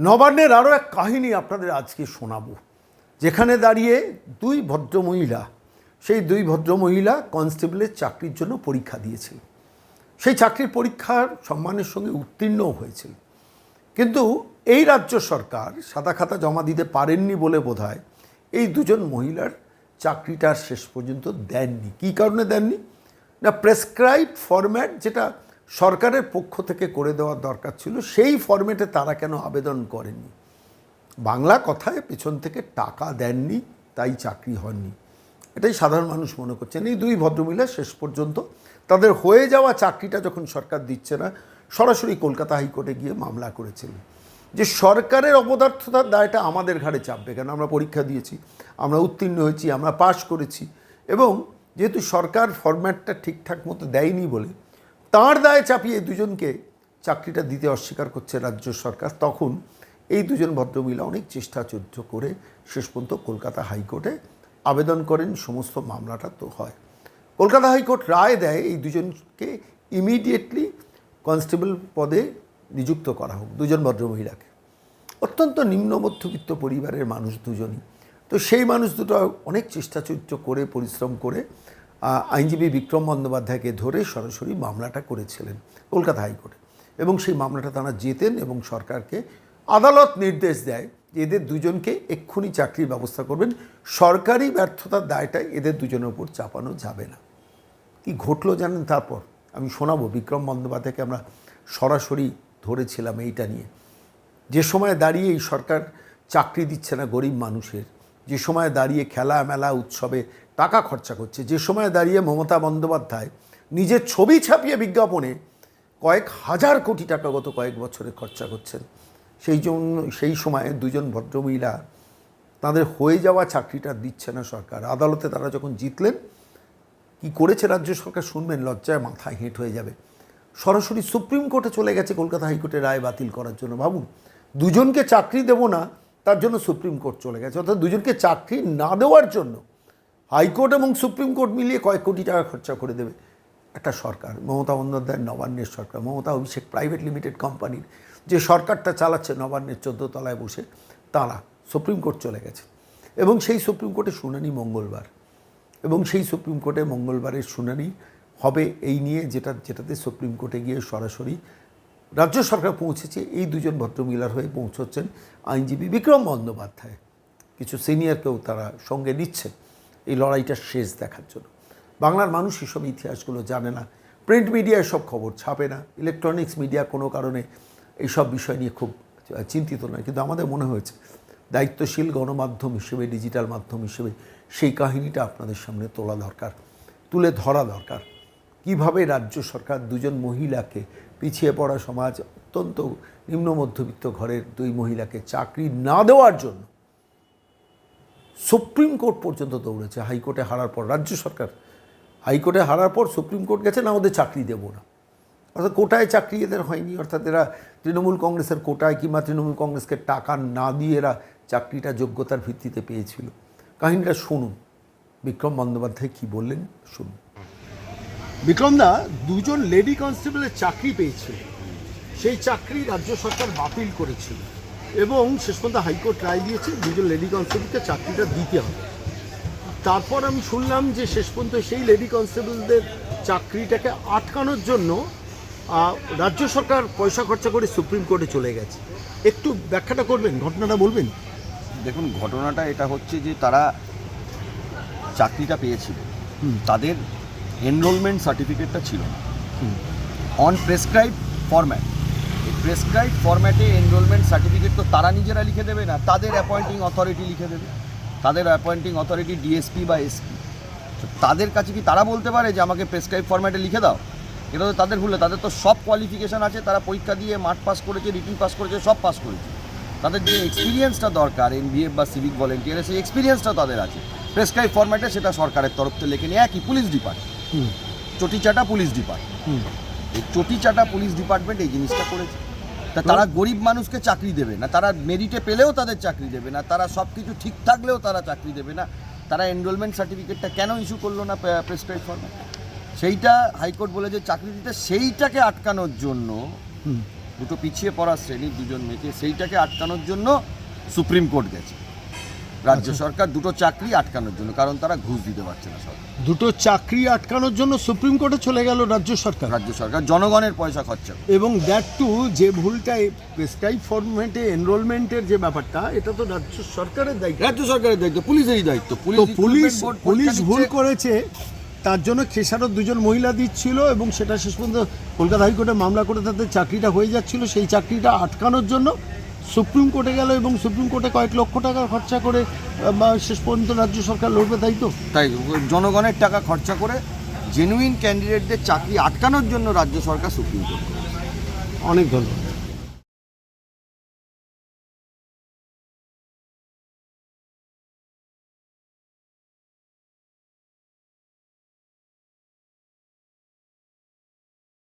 নবান্নের আরও এক কাহিনী আপনাদের আজকে শোনাবো। যেখানে দাঁড়িয়ে দুই ভদ্রমহিলা, সেই দুই ভদ্রমহিলা কনস্টেবলের চাকরির জন্য পরীক্ষা দিয়েছিল। সেই চাকরির পরীক্ষার সম্মানের সঙ্গে উত্তীর্ণও হয়েছিল। কিন্তু এই রাজ্য সরকার সাদা খাতা জমা দিতে পারেননি বলে বোধ এই দুজন মহিলার চাকরিটা শেষ পর্যন্ত দেননি। কী কারণে দেননি? না প্রেসক্রাইব ফরম্যাট যেটা সরকারের পক্ষ থেকে করে দেওয়ার দরকার ছিল, সেই ফরম্যাটে তারা কেন আবেদন করেননি? বাংলা কথায় পেছন থেকে টাকা দেননি, তাই চাকরি হয়নি এটাই সাধারণ মানুষ মনে করছেন। এই দুই ভদ্রমহিলা শেষ পর্যন্ত তাদের হয়ে যাওয়া চাকরিটা যখন সরকার দিচ্ছে না, সরাসরি কলকাতা হাইকোর্টে গিয়ে মামলা করেছিলেন যে সরকারের অপদার্থতার দায়টা আমাদের ঘাড়ে চাপবে কেন? আমরা পরীক্ষা দিয়েছি, আমরা উত্তীর্ণ হয়েছি, আমরা পাশ করেছি। এবং যেহেতু সরকার ফরম্যাটটা ঠিকঠাক মতো দেয়নি বলে তার দায় চাপিয়ে দুজনকে চাকরিটা দিতে অস্বীকার করছে রাজ্য সরকার, তখন এই দুজন ভদ্রমহিলা অনেক চেষ্টা চর্চ করে শেষ পর্যন্ত কলকাতা হাইকোর্টে আবেদন করেন, সমস্ত মামলাটা তো হয়। কলকাতা হাইকোর্ট রায় দেয় এই দুজনকে ইমিডিয়েটলি কনস্টেবল পদে নিযুক্ত করা হোক, দুজন ভদ্রমহিলাকে। অত্যন্ত নিম্ন মধ্যবিত্ত পরিবারের মানুষ দুজনই। তো সেই মানুষ দুটো অনেক চেষ্টা চরিত্র করে, পরিশ্রম করে আইনজীবী বিক্রম বন্দ্যোপাধ্যায়কে ধরে সরাসরি মামলাটা করেছিলেন কলকাতা হাইকোর্টে। এবং সেই মামলাটা তারা জেতেন এবং সরকারকে আদালত নির্দেশ দেয় যে এদের দুজনকে এক্ষুনি চাকরির ব্যবস্থা করবেন। সরকারি ব্যর্থতার দায়টা এদের দুজনের উপর চাপানো যাবে না। কি ঘটলো জানেন তারপর? আমি শোনাবো, বিক্রম বন্দ্যোপাধ্যায়কে আমরা সরাসরি ধরেছিলাম এইটা নিয়ে। যে সময় দাঁড়িয়ে এই সরকার চাকরি দিচ্ছে না গরিব মানুষের, যে সময় দাঁড়িয়ে খেলা মেলা উৎসবে টাকা খরচা করছে। যে সময় দাঁড়িয়ে মমতা বন্দ্যোপাধ্যায় নিজের ছবি ছাপিয়ে বিজ্ঞাপনে কয়েক হাজার কোটি টাকা গত কয়েক বছরে খরচা করছেন। সেই জন্য, সেই সময়ে দুজন ভদ্রমহিলা তাদের হয়ে যাওয়া চাকরিটা দিচ্ছে না সরকার। আদালতে তারা যখন জিতলেন, কি করেছে রাজ্য সরকার শুনবেন, লজ্জায় মাথায় হেঁট হয়ে যাবে। সরাসরি সুপ্রিম কোর্টে চলে গেছে, কলকাতা হাইকোর্টের রায় বাতিল করার জন্য। ভাবুন, দুজনকে চাকরি দেব না, তার জন্য সুপ্রিম কোর্ট চলে গেছে। অর্থাৎ দুজনকে চাকরি না দেওয়ার জন্য হাইকোর্ট এবং সুপ্রিম কোর্ট মিলিয়ে কয়েক কোটি টাকা খরচা করে দেবে একটা সরকার, মমতা বন্দ্যোপাধ্যায় নবান্নের সরকার, মমতা অভিষেক প্রাইভেট লিমিটেড কোম্পানির। যে সরকারটা চালাচ্ছে নবান্নের চোদ্দ তলায় বসে, তারা সুপ্রিম কোর্ট চলে গেছে। এবং সেই সুপ্রিম কোর্টে শুনানি মঙ্গলবার। এবং সেই সুপ্রিম কোর্টে মঙ্গলবারের শুনানি হবে এই নিয়ে যেটা, যেটাতে সুপ্রিম কোর্টে গিয়ে সরাসরি রাজ্য সরকার পৌঁছেছে। এই দুজন ভদ্রমহিলার হয়ে পৌঁছচ্ছেন আইনজীবী বিক্রম বন্দ্যোপাধ্যায়। কিছু সিনিয়রকেও তারা সঙ্গে নিচ্ছেন। এই লড়াইটা শেষ দেখার জন্য। বাংলার মানুষ এসব ইতিহাসগুলো জানে না। প্রিন্ট মিডিয়ায় সব খবর ছাপে না। ইলেকট্রনিক্স মিডিয়া কোনো কারণে এইসব বিষয় নিয়ে খুব চিন্তিত নয়। কিন্তু আমাদের মনে হয়েছে, দায়িত্বশীল গণমাধ্যম হিসেবে, ডিজিটাল মাধ্যম হিসেবে সেই কাহিনীটা আপনাদের সামনে তোলা দরকার, তুলে ধরা দরকার। কীভাবে রাজ্য সরকার দুজন মহিলাকে পিছিয়ে পড়া সমাজ, অত্যন্ত নিম্ন মধ্যবিত্ত ঘরের দুই মহিলাকে চাকরি না দেওয়ার জন্য সুপ্রিম কোর্ট পর্যন্ত দৌড়েছে হাইকোর্টে হারার পর, রাজ্য সরকার হাইকোর্টে হারার পর সুপ্রিম কোর্ট গেছে, না ওদের চাকরি দেবো না। অর্থাৎ কোটায় চাকরি এদের হয়নি, অর্থাৎ এরা তৃণমূল কংগ্রেসের কোটায় কিংবা তৃণমূল কংগ্রেসকে টাকা না দিয়ে এরা চাকরিটা যোগ্যতার ভিত্তিতে পেয়েছিল। কাহিনীটা শুনুন। বিক্রম বন্দ্যোপাধ্যায় কী বললেন, শুনুন। বিক্রমদা দুজন লেডি কনস্টেবলের চাকরি পেয়েছে। সেই চাকরি রাজ্য সরকার বাতিল করেছিল। এবং শেষ পর্যন্ত হাইকোর্ট রায় দিয়েছে দুজন লেডি কনস্টেবলকে চাকরিটা দিতে হবে। তারপর আমি শুনলাম যে শেষ পর্যন্ত সেই লেডি কনস্টেবলদের চাকরিটাকে আটকানোর জন্য রাজ্য সরকার পয়সা খরচা করে সুপ্রিম কোর্টে চলে গেছে। একটু ব্যাখ্যাটা করবেন ঘটনাটা বলবেন? দেখুন ঘটনাটা এটা হচ্ছে যে তারা চাকরিটা পেয়েছিল। তাদের এনরোলমেন্ট সার্টিফিকেটটা ছিল না। অন প্রেসক্রাইব ফরম্যাট প্রেসক্রাইব ফরম্যাটে এনরোলমেন্ট সার্টিফিকেট তো তারা নিজেরা লিখে দেবে না তাদের অ্যাপয়েন্টিং অথরিটি লিখে দেবে। তাদের অ্যাপয়েন্টিং অথরিটি ডিএসপি বা এসপি তাদের কাছে কি তারা বলতে পারে যে আমাকে প্রেসক্রাইব ফরম্যাটে লিখে দাও? এটা তো তাদের ভুলে তাদের তো সব কোয়ালিফিকেশান আছে তারা পরীক্ষা দিয়ে মাঠ পাস করেছে রিটিং পাস করেছে সব পাস করেছে। তাদের যে এক্সপিরিয়েন্সটা দরকার এনবিএফ বা সিভিক ভলেন্টিয়ারে সেই এক্সপিরিয়েন্সটা তাদের আছে। প্রেসক্রাইব ফরম্যাটে সেটা সরকারের তরফ থেকে লেখে নিয়ে একই পুলিশ ডিপার্টমেন্ট চটিচাটা পুলিশ ডিপার্টমেন্ট এই চটিচাটা পুলিশ ডিপার্টমেন্ট এই জিনিসটা করেছে। তা তারা গরিব মানুষকে চাকরি দেবে না তারা মেরিটে পেলেও তাদের চাকরি দেবে না তারা সব কিছু ঠিক থাকলেও তারা চাকরি দেবে না। তারা এনরোলমেন্ট সার্টিফিকেটটা কেন ইস্যু করল না প্রেসক্রাইব ফর্মে সেইটা হাইকোর্ট বলে যে চাকরি দিতে সেইটাকে আটকানোর জন্য দুটো পিছিয়ে পড়ার শ্রেণির দুজন মেয়েকে সেইটাকে আটকানোর জন্য সুপ্রিম কোর্ট গেছে। রাজ্য সরকার দুটো চাকরি আটকানোর জন্য কারণ তারা ঘুষ দিতে পারছে না সরকার। দুটো চাকরি আটকানোর জন্য সুপ্রিম কোর্টে চলে গেল রাজ্য সরকার। রাজ্য সরকার জনগণের পয়সা খরচা এবং দ্যাট টু যে ভুলটা প্রেসক্রাইব ফরম্যাটে এনরোলমেন্টের যে ব্যাপারটা এটা তো রাজ্য সরকারের দায়িত্ব। রাজ্য সরকারের দায়িত্ব পুলিশেরই দায়িত্ব। পুলিশ পুলিশ পুলিশ ভুল করেছে তার জন্য খেসারত দুজন মহিলা দিচ্ছিল এবং সেটা শেষ পর্যন্ত কলকাতা হাইকোর্টে মামলা করে তাদের চাকরিটা হয়ে যাচ্ছিল। সেই চাকরিটা আটকানোর জন্য সুপ্রিম কোর্টে গেল এবং সুপ্রিম কোর্টে কয়েক লক্ষ টাকা খরচা করে বা শেষ পর্যন্ত রাজ্য সরকার লড়বে তাই তো? তাই জনগণের টাকা খরচা করে জেনুইন ক্যান্ডিডেটদের চাকরি আটকানোর জন্য রাজ্য সরকার সুপ্রিম কোর্ট অনেক ধন্যবাদ।